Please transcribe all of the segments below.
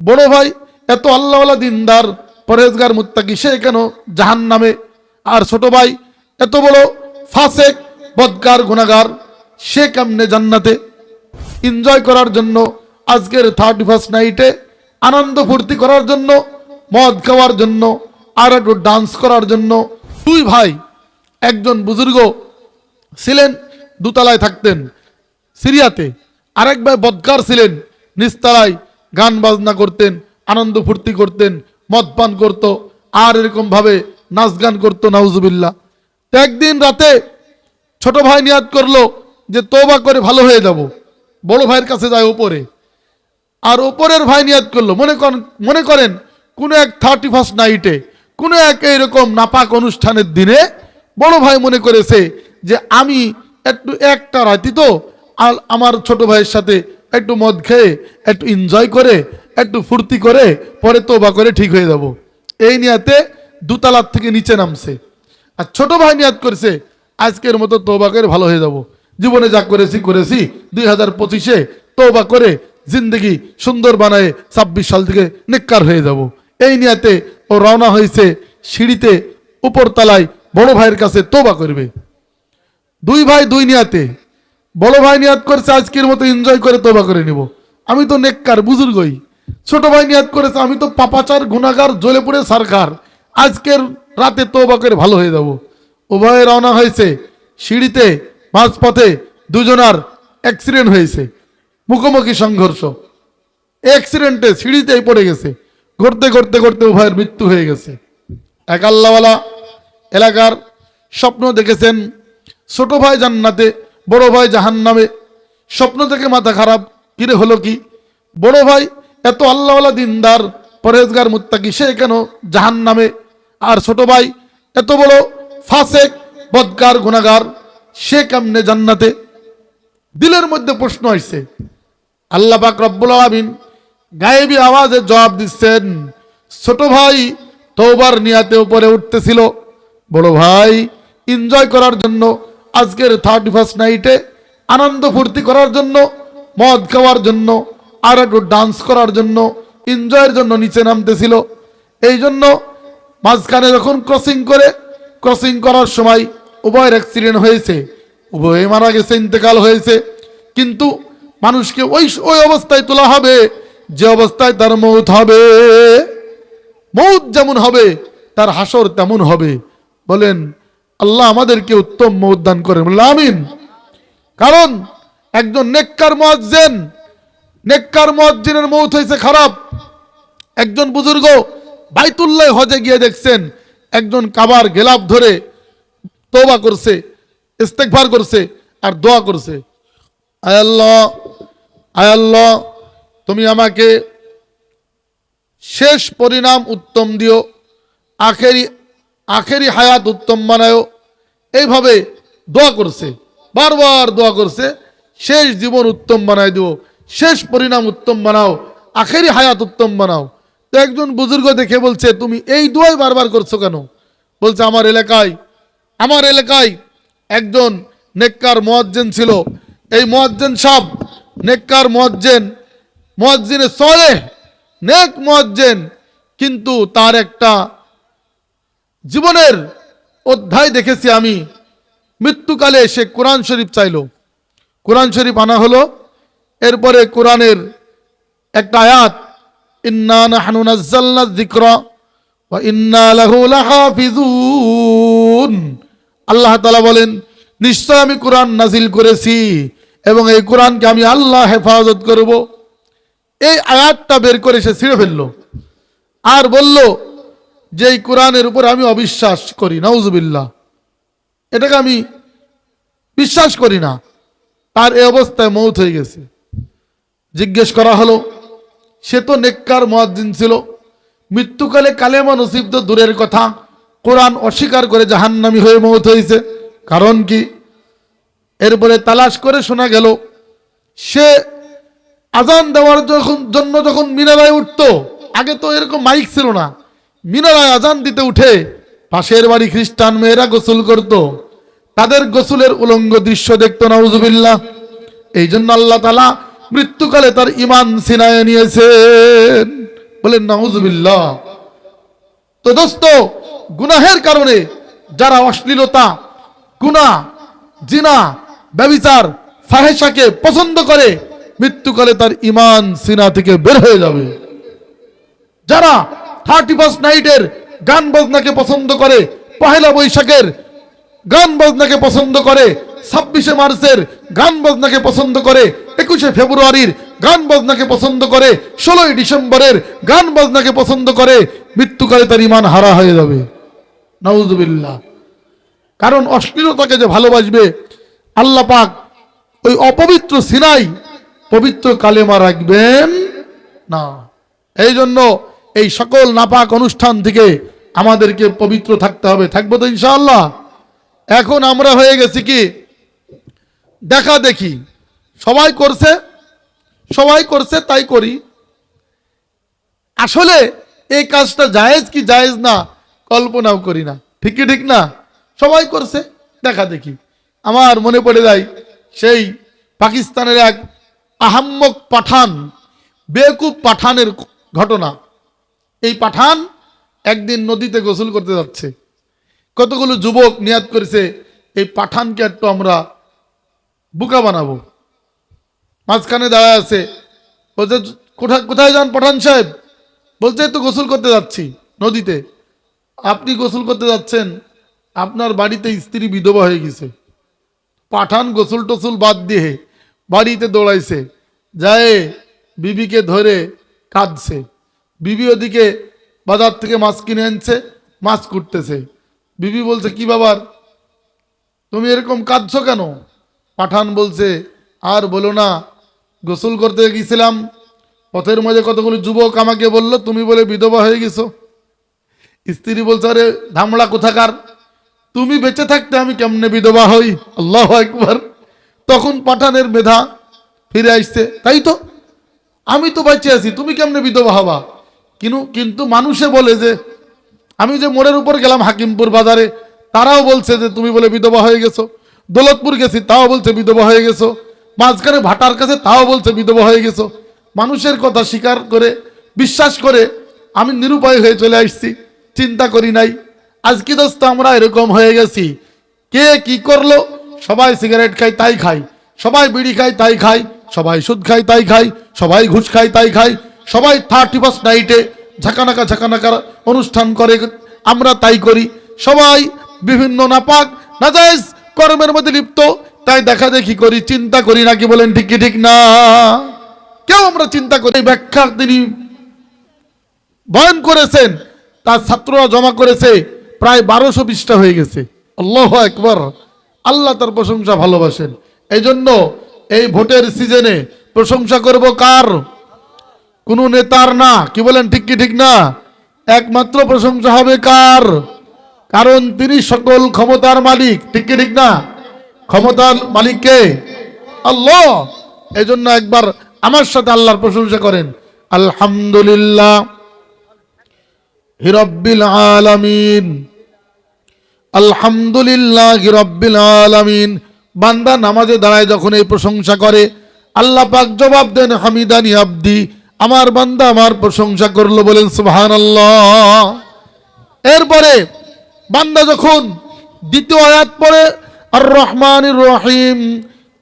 বড় ভাই, এত আল্লাহওয়ালা দিনদার পরেজগার মুত্তাকি, সে কেন জাহান নামে আর ছোট ভাই, এত বড় ফাসেক, বদকার গুনাগার সে কেমনে জান্নাতে? এনজয় করার জন্য, আজকের থার্টি ফার্স্ট নাইটে আনন্দ ফুর্তি করার জন্য, মদ খাওয়ার জন্য, আর একটু ডান্স করার জন্য, দুই ভাই, একজন বুজুর্গ ছিলেন, দুতলায় থাকতেন, সিরিয়াতে, আরেক ভাই বদকার ছিলেন নিস্তালায় গান বাজনা করতেন, আনন্দ ফুর্তি করতেন, মদ পান করত, আর এরকম ভাবে নাচ গান করতো নাউজুবিল্লা তো একদিন রাতে ছোট ভাই নিয়াদ করল যে, তোবা করে ভালো হয়ে যাব। বড় ভাইয়ের কাছে যায় উপরে আর ওপরের ভাই নিয়াদ করল, মনে করেন মনে করেন, কোনো এক থার্টি ফার্স্ট নাইটে কোনো এক এইরকম নাপাক অনুষ্ঠানের দিনে, বড় ভাই মনে করেছে যে, আমি একটু একটা রাতি তো, আর আমার ছোট ভাইয়ের সাথে একটু মদ খেয়ে, একটু এনজয় করে, একটু ফুর্তি করে, পরে তোবা করে ঠিক হয়ে যাব। এই নিয়াতে দুতলার থেকে নিচে নামছে। আর ছোট ভাই নিয়াদ করেছে, আজকের মতো তোবা করে ভালো হয়ে যাব। জীবনে যা করেছি করেছি। দুই হাজার পঁচিশে তোবা করে জিন্দগি সুন্দর বানায় ছাব্বিশ সাল থেকে নিকার হয়ে যাব। এই নিয়াতে ও রওনা হয়েছে সিঁড়িতে, উপরতলায় বড় ভাইয়ের কাছে তোবা করবে। দুই ভাই দুই নিয়াতে বড় ভাই নিয়াত করেছে, আজকের মতো এনজয় করে তোবা করে নিব। আমি তো নেককার, বুজুর্গই। ছোট ভাই নিয়াত করেছে, আমি তো পাপাচার গুণাগার জ্বলে পড়ে সরকার আজকের রাতে তোবা করে ভালো হয়ে যাব। উভয়ে রওনা হয়েছে সিঁড়িতে, মাঝপথে দুজনার অ্যাক্সিডেন্ট হয়েছে। মুখোমুখি সংঘর্ষ। অ্যাক্সিডেন্টে সিঁড়িতেই পড়ে গেছে। ঘুরতে ঘুরতে ঘুরতে উভয়ের মৃত্যু হয়ে গেছে। এক আল্লাহওয়ালা এলাকার স্বপ্ন দেখেছেন ছোট ভাই জান্নাতে বড় ভাই জাহান নামে স্বপ্ন থেকে মাথা খারাপ, কিরে হলো কি? বড় ভাই, এত আল্লাহওয়ালা দিনদার পরেজগার মুত্তাকি, সে কেন জাহান নামে আর ছোট ভাই, এত বড় ফাসেক, বদকার গুনাগার সে কেমনে জান্নাতে? দিলের মধ্যে প্রশ্ন আসছে আল্লাহ পাক রব্বুল আলামিন গায়েবী আওয়াজে জবাব দিচ্ছেন, ছোট ভাই তৌবার নিয়াতে উপরে উঠতেছিল, বড় ভাই এনজয় করার জন্য আজকের থার্টি ফার্স্ট নাইটে আনন্দ ফুর্তি করার জন্য, মদ খাওয়ার জন্য, আর একটু ডান্স করার জন্য এনজয়ের জন্য নিচে নামতেছিল। এই জন্য মাঝখানে যখন ক্রসিং করে ক্রসিং করার সময় উভয়ের অ্যাক্সিডেন্ট হয়েছে। উভয়ে মারা গেছে, ইন্তেকাল হয়েছে। কিন্তু মানুষকে ওই ওই অবস্থায় তোলা হবে, যে অবস্থায় তার মৌত হবে। মৌত যেমন হবে, তার হাসর তেমন হবে। বলেন আল্লাহ আমাদেরকে উত্তম মৌত দান করেন। বললেন আমিন। কারণ একজন নেককার মুয়াজ্জিন, নেককার মুয়াজ্জিনের মৌত হয়েছে খারাপ। একজন বুজুর্গ বাইতুল্লাহ হজে গিয়ে দেখছেন, একজন কাবার গেলাপ ধরে তোবা করছে ইস্তেকভার করছে আর দোয়া করছে। আয়াল্লাহ আয়াল্লাহ তুমি আমাকে শেষ পরিণাম উত্তম দিও, আখেরি আখেরি হায়াত উত্তম বানায়ও এইভাবে দোয়া করছে, বারবার দোয়া করছে, শেষ জীবন উত্তম বানায় দিও, শেষ পরিণাম উত্তম বানাও, আখেরি হায়াত উত্তম বানাও। তো একজন বুজুর্গ দেখে বলছে, তুমি এই দোয়াই বারবার করছ কেন? বলছে, আমার এলাকায় আমার এলাকায় একজন নেককার মোয়াজ্জেন ছিল। এই মোয়াজ্জেন সাহ নেককার মোয়াজ্জেন, মোয়াজ্জিনে সলে নেক মোয়াজ্জেন, কিন্তু তার একটা জীবনের অধ্যায় দেখেছি আমি। মৃত্যুকালে সে কোরআন শরীফ চাইলো। কোরআন শরীফ আনা হলো। এরপরে কোরআনের একটা আয়াত, ইন্না লাহাফিজুন। আল্লাহ তাআলা বলেন, নিশ্চয় আমি কোরআন নাজিল করেছি এবং এই কোরআনকে আমি আল্লাহ হেফাজত করব। এই আয়াতটা বের করে সে ছিঁড়ে ফেলল। আর বলল যে এই কোরআনের উপর আমি অবিশ্বাস করি, নাউজুবিল্লাহ। এটাকে আমি বিশ্বাস করি না। তার এ অবস্থায় মৌত হয়ে গেছে। জিজ্ঞেস করা হলো, সে তো নেককার মহাদ্দিন ছিল। মৃত্যুকালে কালেমা নসিব তো দূরের কথা। কোরআন অস্বীকার করে জাহান্নামি হয়ে মৌত হয়েছে। কারণ কি? এরপরে তালাশ করে শোনা গেল, সে আজান দেওয়ার যখন জন্য যখন মিনারায় উঠতো, আগে তো এরকম মাইক ছিল না। মিনারায় আজান দিতে উঠে পাশের বাড়ি খ্রিস্টান মেয়েরা গোসল করত। তাদের গোসলের উলঙ্গ দৃশ্য দেখতো, নাউজুবিল্লাহ। এই জন্য আল্লাহ তালা মৃত্যুকালে তার ইমান সিনায় নিয়েছেন। বলেন তো দোস্ত, গুনাহের কারণে যারা অশ্লীলতা গুনা জিনা, ব্যবিচার ফাহেসাকে পছন্দ করে, মৃত্যুকালে তার ইমান সিনা থেকে বের হয়ে যাবে। যারা থার্টি ফার্স্ট নাইটের গান বাজনাকে পছন্দ করে। পহেলা বৈশাখের গান বাজনাকে পছন্দ করে। ছাব্বিশে মার্চের গান বাজনাকে পছন্দ করে। একুশে ফেব্রুয়ারির গান বাজনাকে পছন্দ করে। ষোলোই ডিসেম্বরের গান বাজনাকে পছন্দ করে। মৃত্যুকালে তার ইমান হারা হয়ে যাবে। নাউজুবিল্লাহ। কারণ অশ্লীলতাকে যে ভালোবাসবে, আল্লাহ পাক ওই অপবিত্র সিনাই পবিত্র কালেমা রাখবেন না। এই জন্য এই সকল নাপাক অনুষ্ঠান থেকে আমাদেরকে পবিত্র থাকতে হবে। থাকব তো ইনশাআল্লাহ? এখন আমরা হয়ে গেছি কি? দেখা দেখি। সবাই করছে? সবাই করছে, তাই করি। আসলে এই কাজটা জায়েজ কি জায়েজ না, কল্পনাও করি না। ঠিক কি ঠিক না? সবাই করছে, দেখা দেখি। আমার মনে পড়ে যায়, সেই পাকিস্তানের এক আহাম্মক পাঠান, বেকুব পাঠানের ঘটনা। এই পাঠান একদিন নদীতে গোসল করতে যাচ্ছে। কতগুলো যুবক নিয়াত করেছে, এই পাঠানকে একটু আমরা বুকা বানাবো। মাঝখানে দাঁড়ায় আছে, বলছে, কোথায় কোথায় যান পাঠান সাহেব? বলছে তো গোসল করতে যাচ্ছি নদীতে। আপনি গোসল করতে যাচ্ছেন, আপনার বাড়িতে স্ত্রী বিধবা হয়ে গেছে। পাঠান গোসল টোসল বাদ দিয়ে বাড়িতে দৌড়াইছে। যায়, বিবিকে ধরে কাঁদছে। বিবি ওদিকে বাজার থেকে মাছ কিনে আনছে, মাছ কুটতেছে। বিবি বলছে, কি বাবার তুমি এরকম কাঁদছো কেন? পাঠান বলছে, আর বলো না, গোসল করতে গেছিলাম। পথের মাঝে কতগুলো যুবক আমাকে বলল, তুমি বলে বিধবা হয়ে গেছো। স্ত্রী বলছে, আরে ধামড়া কোথাকার? তুমি বেঁচে থাকতে আমি কেমনে বিধবা হই? আল্লাহ একবার তখন পাঠানের মেধা ফিরে আসছে, তাই তো? আমি তো বেঁচে আছি, তুমি কেমনে বিধবা হবা? কিন্তু কিন্তু মানুষে বলে যে, আমি যে মোড়ের উপর গেলাম হাকিমপুর বাজারে, তারাও বলছে যে, তুমি বলে বিধবা হয়ে গেছো। দৌলতপুর গেছি, তাও বলছে বিধবা হয়ে গেছো। মাঝখানে ভাটার কাছে, তাও বলছে বিধবা হয়ে গেছো। মানুষের কথা স্বীকার করে, বিশ্বাস করে, আমি নিরুপায় হয়ে চলে আসছি। চিন্তা করি নাই। আজকে দোস্ত আমরা এরকম হয়ে গেছি। কে কি করল? সবাই সিগারেট খায়, তাই খায়। সবাই বিড়ি খায়, তাই খায়। সবাই সুদ খায়, তাই খায়। সবাই ঘুষ খায়, তাই খায়। সবাই থার্টি ফার্স্ট নাইটে ঝাঁকানাকা ঝাঁকানাকার অনুষ্ঠান করে। আমরা তাই করি। সবাই বিভিন্ন নাপাক নাজাইজ কর্মের মধ্যে লিপ্ত। তাই দেখা দেখি করি, চিন্তা করি নাকি বলেন ঠিক ঠিক না। কেউ আমরা চিন্তা করি ব্যাখ্যা তিনি বয়ন করেছেন, তার ছাত্ররা জমা করেছে, প্রায় বারোশো পৃষ্ঠা হয়ে গেছে। আল্লাহ একবার আল্লাহ তার প্রশংসা ভালোবাসেন। এই জন্য এই ভোটের সিজনে প্রশংসা করব কার? কোনো নেতার না, কি বলেন, ঠিক কি, ঠিক না? একমাত্র প্রশংসা হবে কার? কারণ তিনি সকল ক্ষমতার মালিক, ঠিক কি, ঠিক না? ক্ষমতার মালিককে আল্লাহ। এই জন্য একবার আমার সাথে আল্লাহর প্রশংসা করেন। আলহামদুলিল্লাহ। হিরব্বিল আলামিন। আলহামদুলিল্লাহ হিরব্বিল আলামিন। বান্দা নামাজে দাঁড়ায় যখন এই প্রশংসা করে, আল্লাহ পাক জবাব দেন, হামিদানি আব্দি। আমার বান্দা আমার প্রশংসা করল, বলেন সুবহান এরপরে বান্দা যখন দ্বিতীয় আয়াত পড়ে আর রহমান রহিম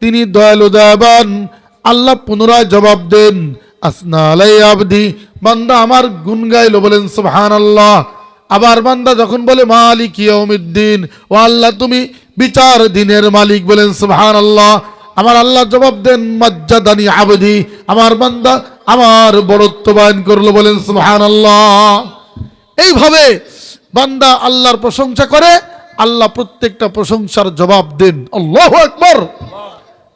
তিনি দয়ালু, দয়াবান, আল্লাহ পুনরায় জবাব দেন, আসনা আলাই আবদি বান্দা আমার গুন গাইলো, বলেন সুবহান আল্লাহ আবার বান্দা যখন বলে, মালিক ইয়ৌমিদ্দিন ও আল্লাহ, তুমি বিচার দিনের মালিক বলেন সুবহান আল্লাহ আমার আল্লাহ জবাব দেন, মজ্জাদানি আবদি। আমার বান্দা আমার বড়ত্ব বায়ন করল, বলেন সুবহান আল্লাহ এইভাবে বান্দা আল্লাহর প্রশংসা করে, আল্লাহ প্রত্যেকটা প্রশংসার জবাব দেন। আল্লাহ একবার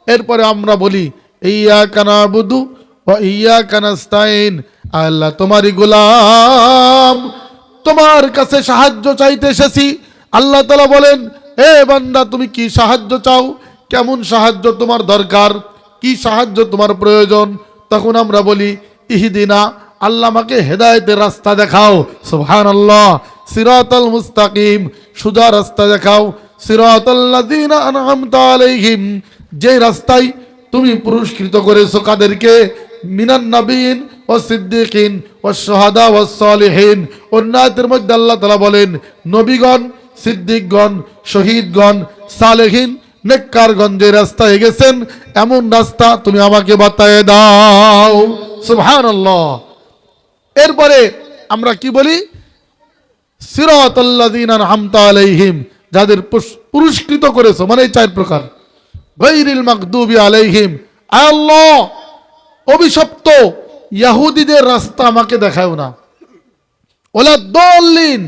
এরপরে আমরা বলি ইয়া কানা বুধু ও ইয়া কানাস্তাইন আল্লাহ, তোমারই গোলাম। তোমার কাছে সাহায্য চাইতে এসেছি। আল্লাহ তালা বলেন, এ বান্দা, তুমি কি সাহায্য চাও? কেমন সাহায্য তোমার দরকার? কি সাহায্য তোমার প্রয়োজন? তখন আমরা বলি, ইহিদিনা, আল্লাহ আমাকে হেদায়েতের রাস্তা দেখাও। সুবহান আল্লাহ সিরাতাল মুস্তাকিম, সুজা রাস্তা দেখাও। আলাইহিম, যে রাস্তায় তুমি পুরস্কৃত করেছ কাদেরকে? মিনান নবীন ও সিদ্দিকিন ও সোহাদা ও সালেহীন। অন্যায়তের মধ্যে আল্লাহ তালা বলেন, নবীগণ, সিদ্দিকগণ, শহীদগণ, সালেহীন নেককারগণ যে রাস্তায় গেছেন এমন রাস্তা তুমি আমাকে বাতায় দাও। সুবহানাল্লাহ। এরপরে আমরা কি বলি? সিরাতাল্লাযীনা আনহামতা আলাইহিম, যাদের পুরস্কৃত করেছ মানে চার প্রকার। গৈরিল মাকদুবি আলাইহিম আল্লাহ, অভিশপ্ত ইয়াহুদিদের রাস্তা আমাকে দেখাও না। ওলা দলিন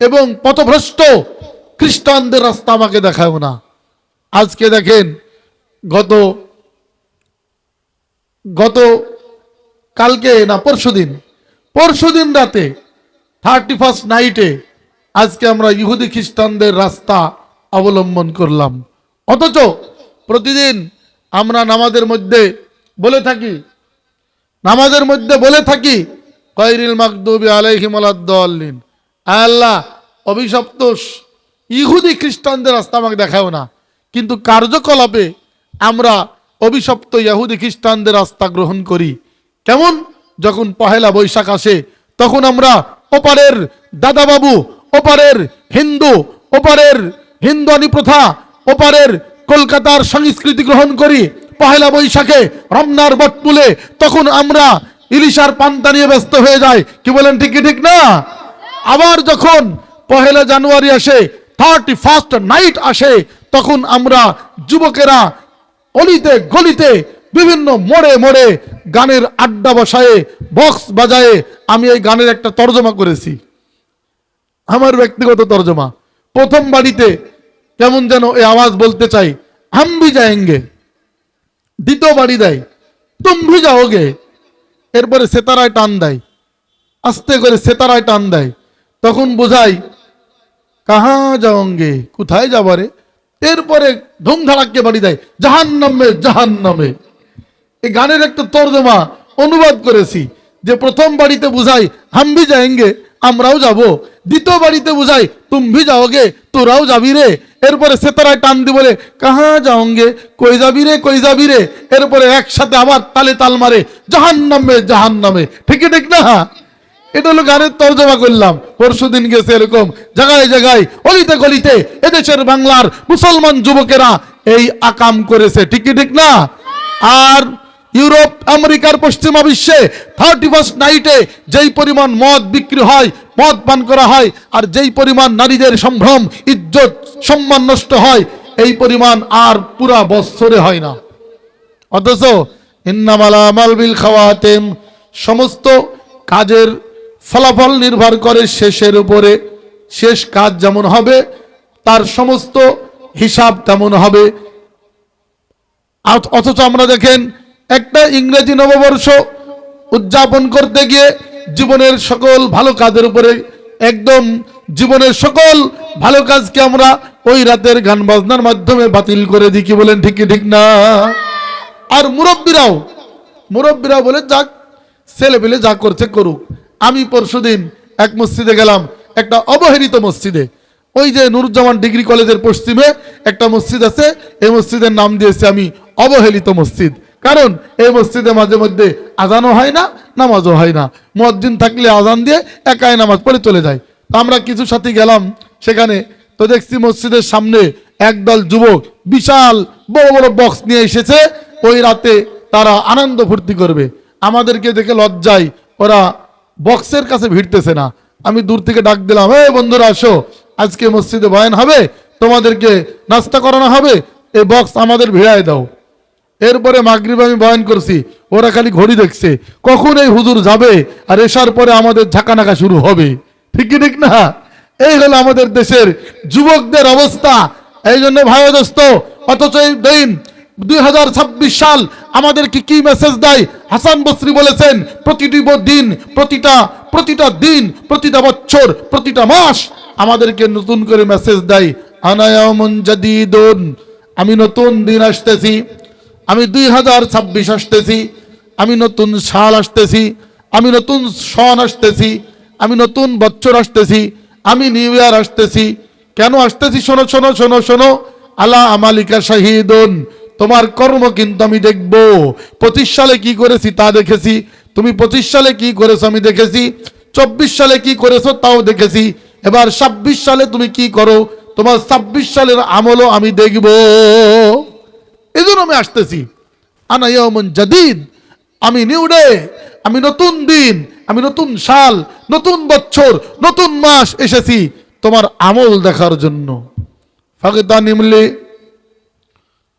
এবং পথভ্রষ্ট খ্রিস্টানদের রাস্তা আমাকে দেখাও না। আজকে দেখেন গত গত কালকে না পরশুদিন পরশুদিন রাতে থার্টি ফার্স্ট নাইটে আজকে আমরা ইহুদি খ্রিস্টানদের রাস্তা অবলম্বন করলাম। অথচ প্রতিদিন আমরা নামাজের মধ্যে বলে থাকি, নামাজের মধ্যে বলে থাকি কৈরিল মাকদুবি আলাইহিম আলাদ্দাল্লিন আল্লাহ অভিশপ্ত ইহুদি খ্রিস্টানদের রাস্তা আমাকে দেখাও না। কিন্তু কার্যকলাপে আমরা অভিশপ্ত ইয়াহুদি খ্রিস্টানদের রাস্তা গ্রহণ করি। কেমন? যখন পহেলা বৈশাখ আসে, তখন আমরা ওপারের দাদাবাবু, ওপারের হিন্দু, ওপারের হিন্দুয়ানি প্রথা, ওপারের কলকাতার সংস্কৃতি গ্রহণ করি। পহেলা বৈশাখে রমনার বটপুলে তখন আমরা ইলিশার পান্তা নিয়ে ব্যস্ত হয়ে যাই। কি বলেন, ঠিক ঠিক না? আবার যখন পহেলা জানুয়ারি আসে থার্টি ফার্স্ট নাইট আসে তখন আমরা যুবকেরা অলিতে গলিতে বিভিন্ন মোড়ে মোড়ে গানের আড্ডা বসায়ে বক্স বাজায়ে আমি এই গানের একটা তর্জমা করেছি। আমার ব্যক্তিগত তর্জমা। প্রথম বাড়িতে কেমন যেন এই আওয়াজ বলতে চাই হাম ভি যায়েঙ্গে দ্বিতীয় বাড়ি দেয় তুম ভি যাওগে। এরপরে সেতারায় টান দেয়, আস্তে করে সেতারায় টান দেয়। তখন বোঝাই, কাহা যাওঙ্গে, কোথায় যাবারে এরপরে ধুমধাড়াক্কে বাড়ি দেয় জাহান নামে জাহান নামে এই গানের একটা তর্জমা অনুবাদ করেছি, যে প্রথম বাড়িতে বুঝাই হাম ভি যায়েঙ্গে, আমরাও যাব। দ্বিতীয় বাড়িতে বুঝাই তুম যাওগে, তোরাও যাবি রে। এরপরে সেতারায় টান দি বলে, কাহা যাওঙ্গে, কই যাবি রে, কই যাবি রে। এরপরে একসাথে আবার তালে তাল মারে জাহান নামে জাহান নামে ঠিক ঠিক না? এটা হলো গানের তর্জমা করলাম। পরশু দিন গেছে এরকম জায়গায় জায়গায়, অলিতে গলিতে এদেশের বাংলার মুসলমান যুবকেরা এই আকাম করেছে। ঠিক ঠিক না? আর ইউরোপ, আমেরিকার পশ্চিমা বিশ্বে থার্টি ফার্স্ট নাইটে যেই পরিমাণ মদ বিক্রি হয়, মদ পান করা হয়, আর যেই পরিমাণ নারীদের সম্ভ্রম, ইজ্জত, সম্মান নষ্ট হয়, এই পরিমাণ আর পুরা বৎসরে হয় না। অথচ ইন্নামালা মালবিল খাওয়াতেম, সমস্ত কাজের ফলাফল নির্ভর করে শেষের উপরে শেষ কাজ যেমন হবে, তার সমস্ত হিসাব তেমন হবে। অথচ আমরা দেখেন, একটা ইংরেজি নববর্ষ উদযাপন করতে গিয়ে জীবনের সকল ভালো কাজের উপরে, একদম জীবনের সকল ভালো কাজকে আমরা ওই রাতের গান বাজনার মাধ্যমে বাতিল করে দিই, কি বলেন ঠিক কি ঠিক না? আর মুরব্বীরাও মুরব্বীরা বলে, যাক ছেলে পেলে যা করছে করুক। আমি পরশুদিন এক মসজিদে গেলাম, একটা অবহেলিত মসজিদে। ওই যে নুরুজ্জামান ডিগ্রি কলেজের পশ্চিমে একটা মসজিদ আছে, এই মসজিদের নাম দিয়েছি আমি অবহেলিত মসজিদ। কারণ এই মসজিদে মাঝে মধ্যে আজানও হয় না, নামাজও হয় না। মসজিদ থাকলে আজান দিয়ে একাই নামাজ পড়ে চলে যায়। তো আমরা কিছু সাথী গেলাম সেখানে, তো দেখছি মসজিদের সামনে একদল যুবক বিশাল বড় বড় বক্স নিয়ে এসেছে। ওই রাতে তারা আনন্দ ফুর্তি করবে। আমাদেরকে দেখে লজ্জায় ওরা বক্সের কাছে ভিড়তেছে না। আমি দূর থেকে ডাক দিলাম হে বন্ধুরা, আসো। আজকে মসজিদে বয়ান হবে, তোমাদেরকে নাস্তা করানো হবে, এই বক্স আমাদের ভিড়ায় দাও। এরপরে মাগরিব আমি বয়ান করছি, ওরা খালি ঘড়ি দেখছে। কখন এই হুজুর যাবে আর এসার পরে আমাদের ঝাঁকানাকা শুরু হবে? ঠিক কি ঠিক না? এই হলো আমাদের দেশের যুবকদের অবস্থা। এই জন্য ভাই দোস্ত, অথচ এই দিন দুই হাজার ছাব্বিশ সাল আমাদেরকে কি মেসেজ দেয়? হাসান বসরি বলেছেন, প্রতিটি দিন, প্রতিটা প্রতিটা দিন, প্রতিটা বছর, প্রতিটা মাস আমাদেরকে নতুন করে মেসেজ দেয় আনায়ামুন জাদিদুন, আমি নতুন দিন আসতেছি, আমি দুই হাজার ছাব্বিশ আসতেছি, আমি নতুন সাল আসতেছি, আমি নতুন সন আসতেছি, আমি নতুন বছর আসতেছি, আমি নিউ ইয়ার আসতেছি। কেন আসতেছি? শোনো শোনো শোনো শোনো, আলা আমালিকা শাহিদুন তোমার কর্ম কিন্তু আমি দেখব। পঁচিশ সালে কি করেছি তা দেখেছি। তুমি পঁচিশ সালে কি করেছ আমি দেখেছি। চব্বিশ সালে কি করেছ তাও দেখেছি। এবার ছাব্বিশ সালে তুমি কি করো? তোমার ছাব্বিশ সালের আমলও আমি দেখব। এই জন্য আমি আসতেছি। আনা ইয়মন জাদিদ। আমি নিউ ডে আমি নতুন দিন, আমি নতুন সাল, নতুন বছর, নতুন মাস এসেছি তোমার আমল দেখার জন্য। ফাগদা নিমলে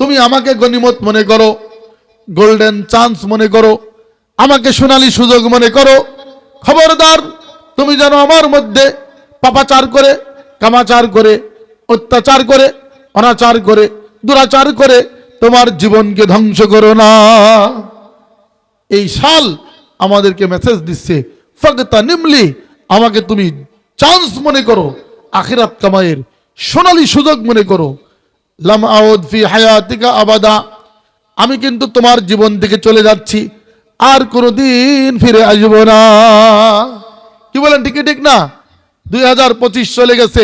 তুমি আমাকে গনিমত মনে করো গোল্ডেন চান্স মনে করো, আমাকে সোনালী সুযোগ মনে করো। খবরদার, তুমি যেন আমার মধ্যে পাপাচার করে, কামাচার করে, অত্যাচার করে, অনাচার করে, দুরাচার করে তোমার জীবনকে ধ্বংস করো না। এই সাল আমাদেরকে মেসেজ দিচ্ছে, ফগতা নিমলি, আমাকে তুমি চান্স মনে করো, আখিরাত কামাইয়ের সোনালী সুযোগ মনে করো। লাম ফি হায়াতিকা আবাদা। আমি কিন্তু তোমার জীবন থেকে চলে যাচ্ছি, আর কোনোদিন ফিরে আসব না। কি বলেন, ঠিক কি ঠিক না? দুই হাজার পঁচিশ চলে গেছে,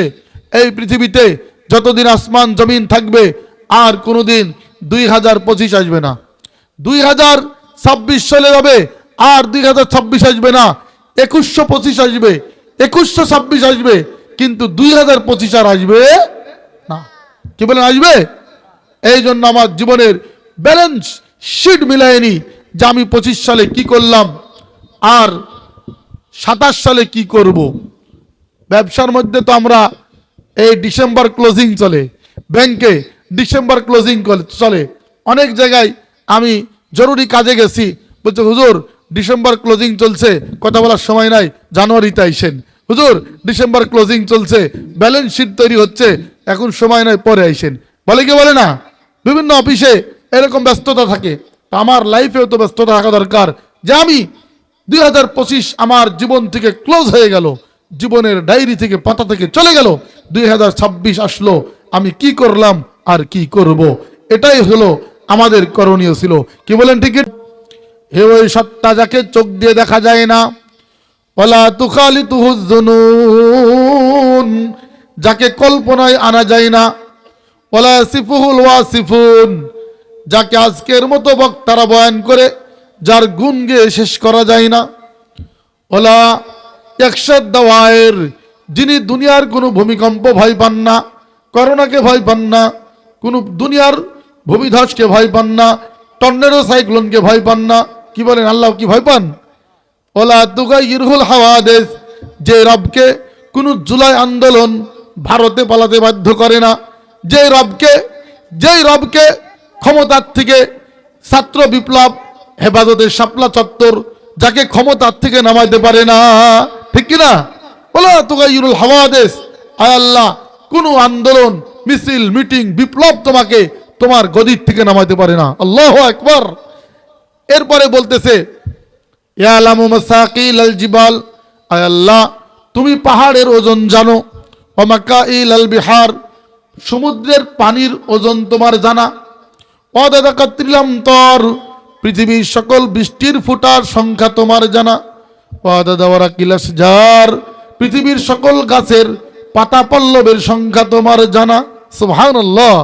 এই পৃথিবীতে যতদিন আসমান, জমিন থাকবে, আর কোনোদিন দুই হাজার পঁচিশ আসবে না। দুই হাজার ছাব্বিশ চলে যাবে, আর দুই হাজার ছাব্বিশ আসবে না। একুশশো পঁচিশ আসবে, একুশশো ছাব্বিশ আসবে, কিন্তু দুই হাজার পঁচিশ আর আসবে কি বলেন, আসবে? এই জন্য আমার জীবনের ব্যালেন্স শিট মিলায়নি যে আমি পঁচিশ সালে কি করলাম আর সাতাশ সালে কি করব। ব্যবসার মধ্যে তো আমরা এই ডিসেম্বর ক্লোজিং চলে ব্যাংকে ডিসেম্বর ক্লোজিং চলে। অনেক জায়গায় আমি জরুরি কাজে গেছি, বলছে, হুজুর, ডিসেম্বর ক্লোজিং চলছে, কথা বলার সময় নাই, জানুয়ারিতে আইসেন। হুজুর, ডিসেম্বর ক্লোজিং চলছে ব্যালেন্স শিট তৈরি হচ্ছে এখন সময় নয় পরে আইসেন। বলে কি বলে না? বিভিন্ন অফিসে এরকম ব্যস্ততা থাকে। আমার লাইফেও তো ব্যস্ততা থাকা দরকার। যে আমি দুই হাজার পঁচিশ আমার জীবন থেকে ক্লোজ হয়ে গেল। জীবনের ডায়েরি থেকে, পাতা থেকে চলে গেল। দুই হাজার ছাব্বিশ আসলো। আমি কি করলাম আর কি করব? এটাই হলো আমাদের করণীয় ছিল। কি বলেন ঠিক হে ওই সত্তা যাকে চোখ দিয়ে দেখা যায় না ওলা তুখালি তুহুজনুন যাকে কল্পনায় আনা যায় না। ওলা সিফুহুল ওয়াসিফুন, যাকে আজকের মতো বক্তারা বয়ান করে, যার গুণ গেয়ে শেষ করা যায় না। ওলা একশাদ দাওয়ায়ের যিনি দুনিয়ার কোনো ভূমিকম্প ভয় পান না, করোনাকে ভয় পান না, কোনো দুনিয়ার ভূমিধসকে ভয় পান না, টর্নেডো সাইক্লোনকে ভয় পান না, কি বলেন আল্লাহ কি ভয় পান? ওলা তুগাই ইরহুল হাওয়াদেশ যে রবকে কোনো জুলাই আন্দোলন ভারতে পালাতে বাধ্য করে না। যে রবকে, যেই রবকে ক্ষমতার থেকে ছাত্র বিপ্লব হেফাজতের শাপলা চত্বর যাকে ক্ষমতার থেকে নামাইতে পারে না। ঠিক কিনা বলো, তোকা ইউরুল হাওয়াদেশ, আয় আল্লাহ, কোনো আন্দোলন, মিছিল, মিটিং, বিপ্লব তোমাকে তোমার গদির থেকে নামাইতে পারে না। আল্লাহ একবার এরপরে বলতেছে, ইয়ালামু মাসাকিল আল জিবাল। আয় আল্লাহ, তুমি পাহাড়ের ওজন জানো ওমাকাইল আল বিহার সমুদ্রের পানির ওজন তোমার জানা। অদাদাকাত্রিলাম তর পৃথিবীর সকল বৃষ্টির ফুটার সংখ্যা তোমার জানা। অদাদাওয়ারা কিলাস যার পৃথিবীর সকল গাছের পাতা পল্লবের সংখ্যা তোমার জানা। সুবহানাল্লাহ।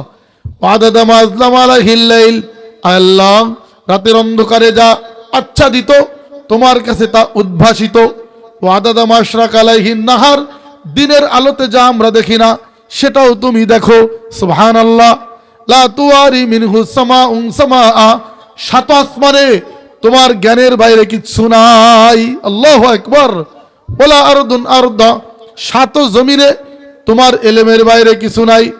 আল্লাহ রাতের অন্ধকারে যা আচ্ছাদিত, তোমার কাছে তা উদ্ভাসিত। ওয়াদাদা মাশরাক আলাইহিন নাহার দিনের আলোতে যা আমরা দেখি না, সেটাও তুমি দেখো। সুবহানাল্লাহ। লা তুয়ারি মিনহু সামাউন সামাআ। সাত আসমানে তোমার জ্ঞানের বাইরে কিচ্ছু নাই। আল্লাহু আকবার। ওলা আরদুন আরদা। সাত জমিনে তোমার এলেমের বাইরে কিছু নাই।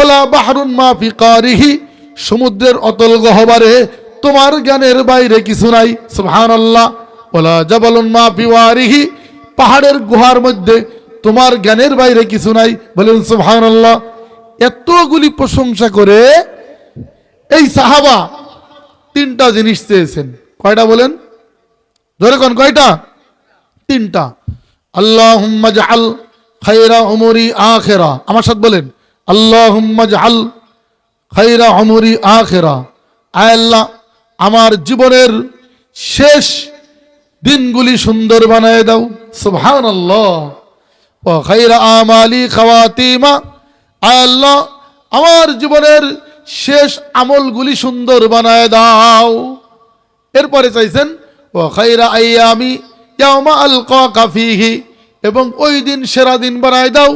ওলা বাহরুন মা ফিকারিহি সমুদ্রের অতল গহবারে তোমার জ্ঞানের বাইরে কিছু নাই। সুবহানাল্লাহ। ওলা জাবালুন মা ফি পাহাড়ের গুহার মধ্যে তোমার জ্ঞানের বাইরে কিছু নাই। বলেন সুহান আল্লাহ এতগুলি প্রশংসা করে এই সাহাবা তিনটা জিনিস চেয়েছেন। কয়টা বলেন? ধরে কন কয়টা? তিনটা। আল্লাহ জাহাল খাইরা অমরি আখেরা। আমার সাথে বলেন আল্লাহ জাহাল খাইরা অমরি আখেরা। আল্লাহ, আমার জীবনের শেষ দিনগুলি সুন্দর বানায় দাও। সুবহান আল্লাহ ও খাইরা আমালি খাওয়াতিমা। আল্লাহ, আমার জীবনের শেষ আমলগুলি সুন্দর বানায় দাও। এরপরে চাইছেন ও খাইরা আইয়ামি ইয়ামা আলকাকা ফিহি, এবং ওই দিন সেরা দিন বানায় দাও,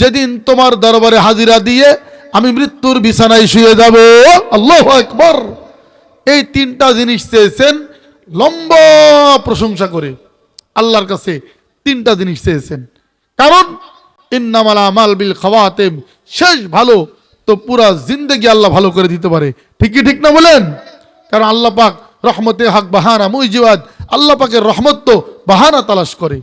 যেদিন তোমার দরবারে হাজিরা দিয়ে আমি মৃত্যুর বিছানায় শুয়ে যাব। আল্লাহ একবার এই তিনটা জিনিস চেয়েছেন, লম্বা প্রশংসা করে আল্লাহর কাছে তিনটা জিনিস চেয়েছেন। কারণ ইন্নামালা আমাল বিল খাওয়াতেম, শেষ ভালো, তো পুরা জিন্দেগি আল্লাহ ভালো করে দিতে পারে। ঠিকই ঠিক না বলেন? কারণ আল্লাহ পাক রহমতে হাক বাহানা, মুইজিবাদ, আল্লাহ পাকের রহমত তো বাহানা তালাশ করে।